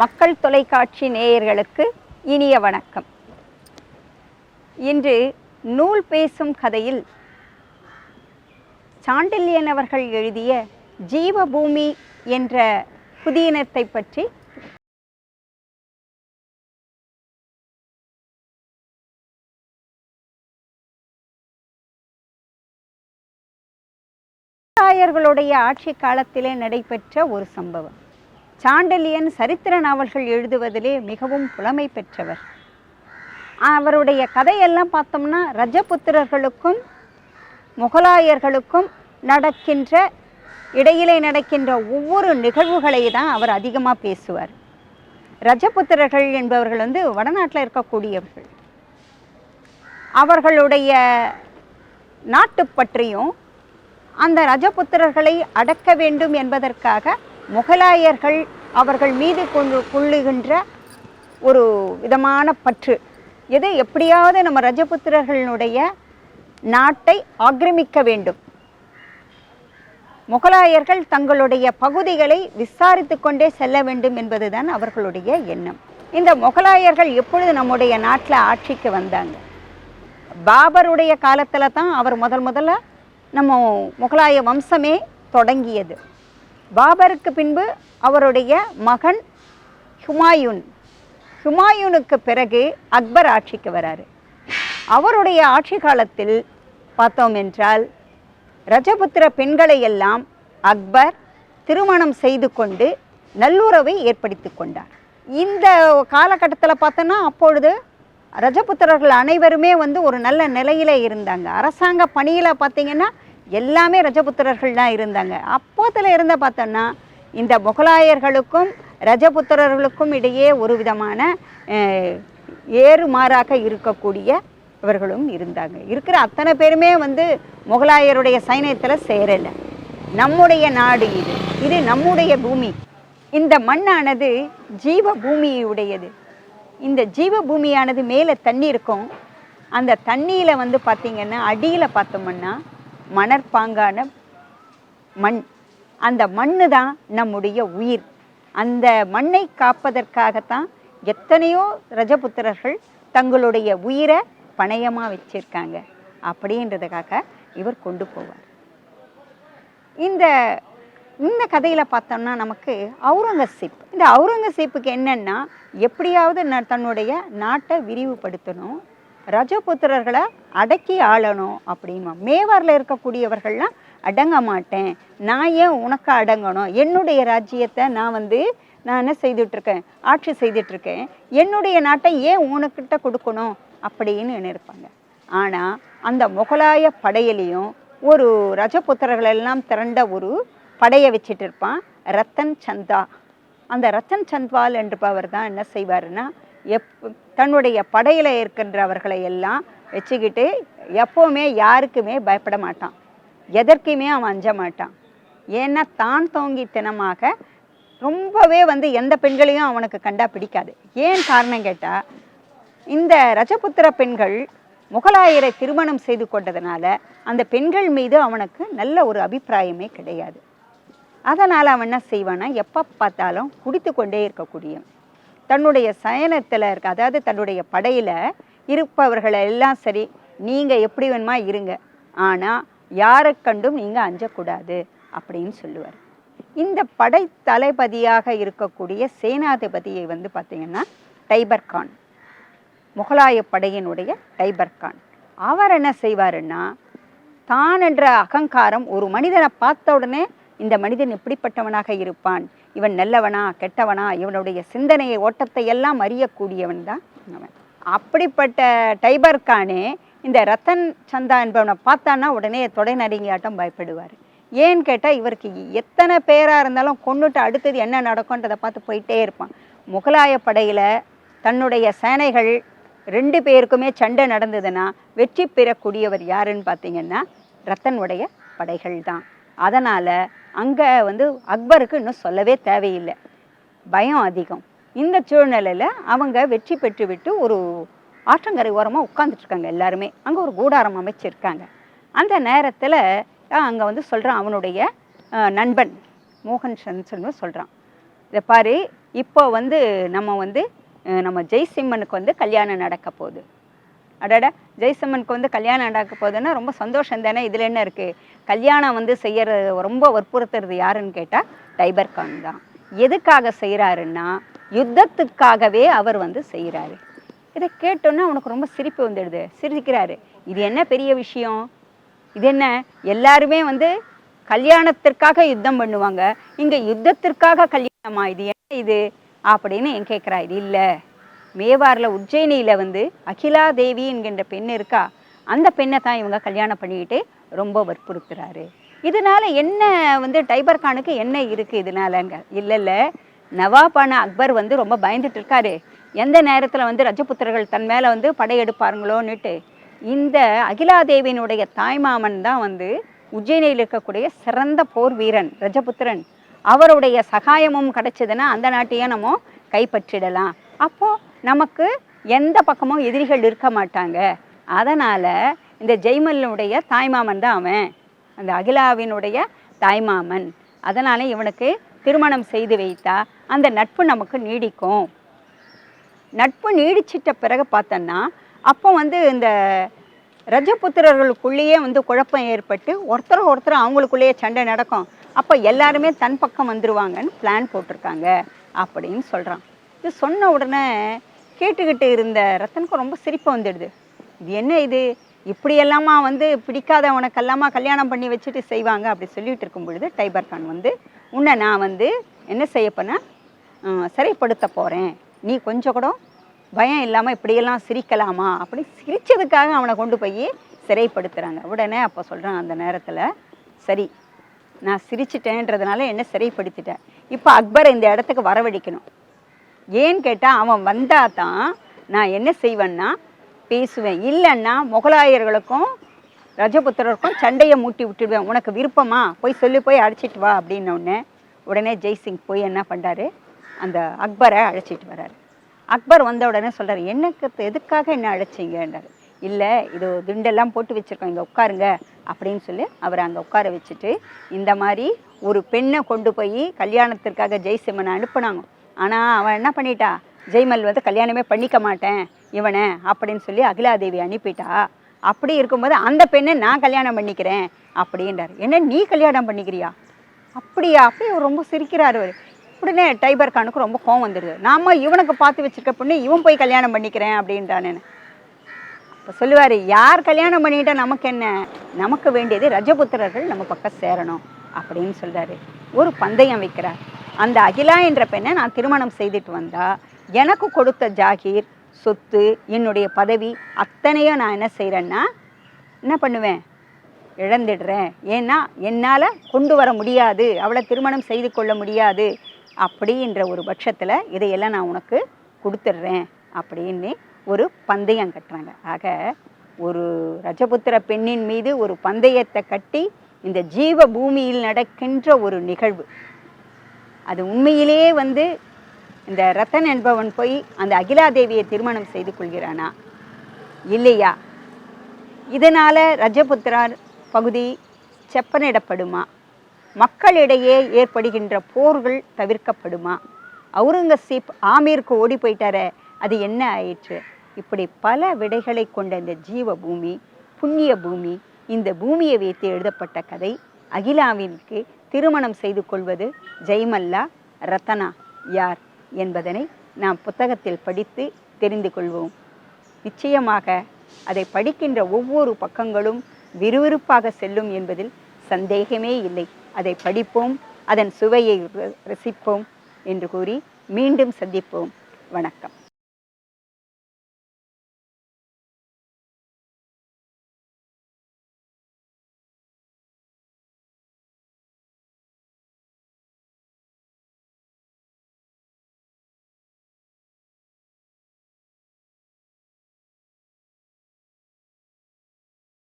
மக்கள் தொலைக்காட்சி நேயர்களுக்கு இனிய வணக்கம். இன்று நூல் பேசும் கதையில் சாண்டில்யன் அவர்கள் எழுதிய ஜீவபூமி என்ற புதினத்தை பற்றி ஆயர்களுடைய ஆட்சி காலத்திலே நடைபெற்ற ஒரு சம்பவம். சாண்டலியன் சரித்திர நாவல்கள் எழுதுவதிலே மிகவும் புலமை பெற்றவர். அவருடைய கதையெல்லாம் பார்த்தோம்னா ரஜபுத்திரர்களுக்கும் முகலாயர்களுக்கும் நடக்கின்ற இடையிலே நடக்கின்ற ஒவ்வொரு நிகழ்வுகளை தான் அவர் அதிகமாக பேசுவார். ரஜபுத்திரர்கள் என்பவர்கள் வந்து வடநாட்டில் இருக்கக்கூடியவர்கள். அவர்களுடைய நாட்டு பற்றியும் அந்த ரஜபுத்திரர்களை அடக்க வேண்டும் என்பதற்காக முகலாயர்கள் அவர்கள் மீது கொண்டு கொள்ளுகின்ற ஒரு விதமான பற்று. எது எப்படியாவது நம்ம ரஜபுத்திரர்களுடைய நாட்டை ஆக்கிரமிக்க வேண்டும். முகலாயர்கள் தங்களுடைய பகுதிகளை விசாரித்து கொண்டே செல்ல வேண்டும் என்பதுதான் அவர்களுடைய எண்ணம். இந்த முகலாயர்கள் எப்பொழுது நம்முடைய நாட்டில் ஆட்சிக்கு வந்தாங்க? பாபருடைய காலத்தில் தான் அவர் முதல் முதல்ல நம்ம முகலாய வம்சமே தொடங்கியது. பாபருக்கு பின்பு அவருடைய மகன் ஹுமாயூன். ஹுமாயூனுக்கு பிறகு அக்பர் ஆட்சிக்கு வராரு. அவருடைய ஆட்சி காலத்தில் பார்த்தோம் என்றால் ரஜபுத்திர பெண்களை எல்லாம் அக்பர் திருமணம் செய்து கொண்டு நல்லுறவை ஏற்படுத்தி கொண்டார். இந்த காலகட்டத்தில் பார்த்தோன்னா அப்பொழுது ரஜபுத்திரர்கள் அனைவருமே வந்து ஒரு நல்ல நிலையில் இருந்தாங்க. அரசாங்க பணியில் பார்த்தீங்கன்னா எல்லாமே ரஜபுத்திரர்கள் தான் இருந்தாங்க. அப்போத்தில் இருந்த பார்த்தோன்னா இந்த முகலாயர்களுக்கும் ரஜபுத்திரர்களுக்கும் இடையே ஒரு விதமான ஏறுமாறாக இருக்கக்கூடிய இவர்களும் இருந்தாங்க. இருக்கிற அத்தனை பேருமே வந்து முகலாயருடைய சைனியத்தில் சேரலை. நம்முடைய நாடு இது. இது நம்முடைய பூமி. இந்த மண்ணானது ஜீவ பூமியுடையது இந்த ஜீவ பூமியானது மேலே தண்ணி இருக்கும். அந்த தண்ணியில் வந்து பார்த்திங்கன்னா அடியில் பார்த்தோம்னா மணற்பாங்கான மண். அந்த மண்ணு தான் நம்முடைய உயிர். அந்த மண்ணை காப்பதற்காகத்தான் எத்தனையோ ரஜபுத்திரர்கள் தங்களுடைய உயிரை பணயமாக வச்சிருக்காங்க. அப்படின்றதுக்காக இவர் கொண்டு போவார். இந்த இந்த கதையில் பார்த்தோம்னா நமக்கு அவுரங்கசீப் இந்த அவுரங்கசீப்புக்கு என்னென்னா எப்படியாவது ந- தன்னுடைய நாட்டை விரிவுபடுத்தணும். ரஜபுத்திரர்களை அடக்கி ஆளணும் அப்படின்மா மேவாரில் இருக்கக்கூடியவர்கள்லாம் அடங்க மாட்டேன். நான் ஏன் உனக்கு அடங்கணும்? என்னுடைய ராஜ்யத்தை நான் வந்து நான் என்ன செய்துட்ருக்கேன்? ஆட்சி செய்துட்ருக்கேன். என்னுடைய நாட்டை ஏன் உனக்கிட்ட கொடுக்கணும்? அப்படின்னு நினைப்பாங்க. ஆனால் அந்த முகலாய படையிலையும் ஒரு ரஜபுத்திரர்கள் எல்லாம் திரண்ட ஒரு படையை வச்சுட்டு இருப்பான் ரத்தன் சந்தா. அந்த ரத்தன் சந்த்வால் என்பவர் தான் என்ன செய்வாருன்னா எப் தன்னுடைய படையில் இருக்கின்றவர்களை எல்லாம் வச்சுக்கிட்டு எப்போவுமே யாருக்குமே பயப்பட மாட்டான். எதற்குமே அவன் அஞ்ச மாட்டான். ஏன்னா தான் தோங்கித்தனமாக ரொம்பவே வந்து எந்த பெண்களையும் அவனுக்கு கண்டா பிடிக்காது. ஏன் காரணம் கேட்டால் இந்த ரஜபுத்திர பெண்கள் முகலாயரை திருமணம் செய்து கொண்டதுனால அந்த பெண்கள் மீது அவனுக்கு நல்ல ஒரு அபிப்பிராயமே கிடையாது. அதனால் அவன் என்ன செய்வான்னா எப்போ பார்த்தாலும் குடித்து கொண்டே இருக்கக்கூடியவன். தன்னுடைய சயனத்தில் இருக்க அதாவது தன்னுடைய படையில் இருப்பவர்களை எல்லாம் சரி நீங்கள் எப்படி வேணுமா இருங்க. ஆனால் யாரை கண்டும் நீங்கள் அஞ்சக்கூடாது அப்படின்னு சொல்லுவார். இந்த படை தளபதியாக இருக்கக்கூடிய சேனாதிபதியை வந்து பார்த்தீங்கன்னா டைபர் கான். முகலாய படையினுடைய டைபர் கான். அவர் என்ன செய்வாருன்னா தான் என்ற அகங்காரம் ஒரு மனிதனை பார்த்த உடனே இந்த மனிதன் எப்படிப்பட்டவனாக இருப்பான்? இவன் நல்லவனா கெட்டவனா? இவனுடைய சிந்தனையை ஓட்டத்தை எல்லாம் அறியக்கூடியவன் தான் அவன். அப்படிப்பட்ட டைபர் கானே இந்த ரத்தன் சந்தா என்பவனை பார்த்தான்னா உடனே தொடை நடுங்கியாட்டம் பயப்படுவார். ஏன்னு கேட்டால் இவருக்கு எத்தனை பேராக இருந்தாலும் கொண்டுட்டு அடுத்தது என்ன நடக்கும்ன்றதை பார்த்து போயிட்டே இருப்பான். முகலாய படையில் தன்னுடைய சேனைகள் ரெண்டு பேருக்குமே சண்டை நடந்ததுன்னா வெற்றி பெறக்கூடியவர் யாருன்னு பார்த்தீங்கன்னா ரத்தனுடைய படைகள் தான். அதனால் அங்கே வந்து அக்பருக்கு இன்னும் சொல்லவே தேவையில்லை. பயம் அதிகம். இந்த சூழ்நிலையில் அவங்க வெற்றி பெற்றுவிட்டு ஒரு ஆற்றங்கரை ஓரமாக உட்காந்துட்ருக்காங்க எல்லாருமே. அங்கே ஒரு கூடாரம் அமைச்சிருக்காங்க அந்த நேரத்தில் அங்கே வந்து சொல்கிறான் அவனுடைய நண்பன் மோகன் சந்த்னு சொல்கிறான் இதை பாரு இப்போ வந்து நம்ம வந்து நம்ம ஜெய்சிம்மனுக்கு வந்து கல்யாணம் நடக்க போகுது. அடடா ஜெய்சிம்மனுக்கு வந்து கல்யாணம் நடக்க போகுதுன்னா ரொம்ப சந்தோஷம் தானே? இதில் என்ன இருக்குது கல்யாணம் வந்து செய்யற ரொம்ப வற்புறுத்துறது யாருன்னு கேட்டால் டைபர் கான் தான். எதுக்காக செய்கிறாருன்னா யுத்தத்துக்காகவே அவர் வந்து செய்கிறாரு இதை கேட்டோன்னே அவனுக்கு ரொம்ப சிரிப்பு வந்துடுது. சிரிக்கிறாரு. இது என்ன பெரிய விஷயம்? இது என்ன? எல்லாருமே வந்து கல்யாணத்திற்காக யுத்தம் பண்ணுவாங்க. இங்கே யுத்தத்திற்காக கல்யாணமா? இது என்ன இது? அப்படின்னு என் கேட்குறா இது இல்லை. மேவாரில் உஜ்ஜயினியில் வந்து அகிலா தேவி என்கின்ற பெண் இருக்கா? அந்த பெண்ணை தான் இவங்க கல்யாணம் பண்ணிக்கிட்டு ரொம்ப வற்புறுத்துறாரு. இதனால என்ன வந்து டைபர் கானுக்கு என்ன இருக்குது இதனாலங்க? இல்லை இல்லை. நவாபான அக்பர் வந்து ரொம்ப பயந்துட்டு இருக்காரு. எந்த நேரத்தில் வந்து ரஜபுத்திரர்கள் தன் மேலே வந்து படையெடுப்பாருங்களோன்னுட்டு இந்த அகிலாதேவியினுடைய தாய்மாமன் தான் வந்து உஜ்ஜயினியில் இருக்கக்கூடிய சிறந்த போர் வீரன் ரஜபுத்திரன். அவருடைய சகாயமும் கிடைச்சதுன்னா அந்த நாட்டையும் நம்ம கைப்பற்றிடலாம். அப்போ நமக்கு எந்த பக்கமும் எதிரிகள் இருக்க மாட்டாங்க. அதனால் இந்த ஜெய்மல்லனுடைய தாய்மாமன் தான் அவன். அந்த அகிலாவினுடைய தாய்மாமன். அதனால் இவனுக்கு திருமணம் செய்து வைத்தா அந்த நட்பு நமக்கு நீடிக்கும். நட்பு நீடிச்சிட்ட பிறகு பார்த்தோன்னா அப்போ வந்து இந்த ரஜபுத்திரர்களுக்குள்ளேயே வந்து குழப்பம் ஏற்பட்டு ஒருத்தர் ஒருத்தர் அவங்களுக்குள்ளேயே சண்டை நடக்கும். அப்போ எல்லாருமே தன் பக்கம் வந்துருவாங்கன்னு பிளான் போட்டிருக்காங்க அப்படின்னு சொல்கிறான் இது சொன்ன உடனே கேட்டுக்கிட்டு இருந்த ரத்தனுக்கு ரொம்ப சிரிப்பு வந்துடுது. இது என்ன இது? இப்படியெல்லாமா வந்து பிடிக்காதவனுக்கெல்லாமா கல்யாணம் பண்ணி வச்சுட்டு செய்வாங்க? அப்படி சொல்லிட்டு இருக்கும் பொழுது டைபர் கான் வந்து உன்னை நான் வந்து என்ன செய்ய போனா சிறைப்படுத்த போகிறேன் நீ கொஞ்சம் கூட பயம் இல்லாமல் இப்படியெல்லாம் சிரிக்கலாமா? அப்படி சிரித்ததுக்காக அவனை கொண்டு போய் சிறைப்படுத்துகிறாங்க உடனே அப்போ சொல்கிறான் அந்த நேரத்தில் சரி நான் சிரிச்சிட்டேன்றதுனால என்ன சிறைப்படுத்திட்டேன் இப்போ அக்பரை இந்த இடத்துக்கு வரவழைக்கணும். ஏன்னு கேட்டால் அவன் வந்தால் தான் நான் என்ன செய்வேன்னா பேசுவேன். இல்லைன்னா முகலாயர்களுக்கும் ரஜபுத்திரருக்கும் சண்டையை மூட்டி விட்டுடுவேன். உனக்கு விருப்பமா? போய் சொல்லி போய் அழைச்சிட்டு வா அப்படின்ன உடனே உடனே ஜெய்சிங் போய் என்ன பண்ணுறாரு அந்த அக்பரை அழைச்சிட்டு வர்றாரு. அக்பர் வந்த உடனே சொல்கிறார் எனக்கு எதுக்காக என்ன அழைச்சிங்கன்றார். இல்லை இது திண்டெல்லாம் போட்டு வச்சிருக்கோம் இங்கே உட்காருங்க அப்படின்னு சொல்லி அவரை அங்கே உட்கார வச்சுட்டு இந்த மாதிரி ஒரு பெண்ணை கொண்டு போய் கல்யாணத்திற்காக ஜெய்சிம்மனை அனுப்புனாங்க. ஆனால் அவன் என்ன பண்ணிட்டா? ஜெய்மல் வந்து கல்யாணமே பண்ணிக்க மாட்டேன் இவனை அப்படின்னு சொல்லி அகிலாதேவி அனுப்பிட்டா. அப்படி இருக்கும்போது அந்த பெண்ணை நான் கல்யாணம் பண்ணிக்கிறேன் அப்படின்றார். என்ன நீ கல்யாணம் பண்ணிக்கிறியா? அப்படியா? அப்படி அவர் ரொம்ப சிரிக்கிறாரு அவர் உடனே டைபர் கானுக்கு ரொம்ப கோவம் வந்துடுது. நாம இவனுக்கு பார்த்து வச்சிருக்க பொண்ணு இவன் போய் கல்யாணம் பண்ணிக்கிறேன் அப்படின்றான். அப்போ சொல்லுவார் யார் கல்யாணம் பண்ணிட்டா நமக்கு என்ன? நமக்கு வேண்டியது ரஜபுத்திரர்கள் நம்ம பக்கம் சேரணும் அப்படின்னு சொல்கிறாரு ஒரு பந்தயம் வைக்கிறார். அந்த அகிலா என்ற பெண்ணை நான் திருமணம் செய்துட்டு வந்தால் எனக்கு கொடுத்த ஜாகீர் சொத்து என்னுடைய பதவி அத்தனையும் நான் என்ன செய்கிறேன்னா என்ன பண்ணுவேன்? இழந்துடுறேன். ஏன்னா என்னால் கொண்டு வர முடியாது. அவளை திருமணம் செய்து கொள்ள முடியாது. அப்படின்ற ஒரு பட்சத்தில் இதையெல்லாம் நான் உனக்கு கொடுத்துட்றேன் அப்படின்னு ஒரு பந்தயம் கட்டுறாங்க. ஆக ஒரு ரஜபுத்திர பெண்ணின் மீது ஒரு பந்தயத்தை கட்டி இந்த ஜீவ பூமியில் நடக்கின்ற ஒரு நிகழ்வு. அது உண்மையிலேயே வந்து இந்த ரத்தன் என்பவன் போய் அந்த அகிலாதேவியை திருமணம் செய்து கொள்கிறானா? இல்லையா? இதனால் ரஜபுத்திரார் பகுதி செப்பனிடப்படுமா? மக்களிடையே ஏற்படுகின்ற போர்கள் தவிர்க்கப்படுமா? அவுரங்கசீப் ஆமீருக்கு ஓடி போயிட்டாரே அது என்ன ஆயிற்று? இப்படி பல விடைகளை கொண்ட இந்த ஜீவ பூமி புண்ணிய பூமி இந்த பூமியை வைத்து எழுதப்பட்ட கதை அகிலாவிற்கு திருமணம் செய்து கொள்வது ஜெய்மல்லா ரத்தனா யார்? என்பதனை நாம் புத்தகத்தில் படித்து தெரிந்து கொள்வோம். நிச்சயமாக அதை படிக்கின்ற ஒவ்வொரு பக்கங்களும் விறுவிறுப்பாக செல்லும் என்பதில் சந்தேகமே இல்லை. அதை படிப்போம் அதன் சுவையை ர- ரசிப்போம் என்று கூறி மீண்டும் சந்திப்போம். வணக்கம்.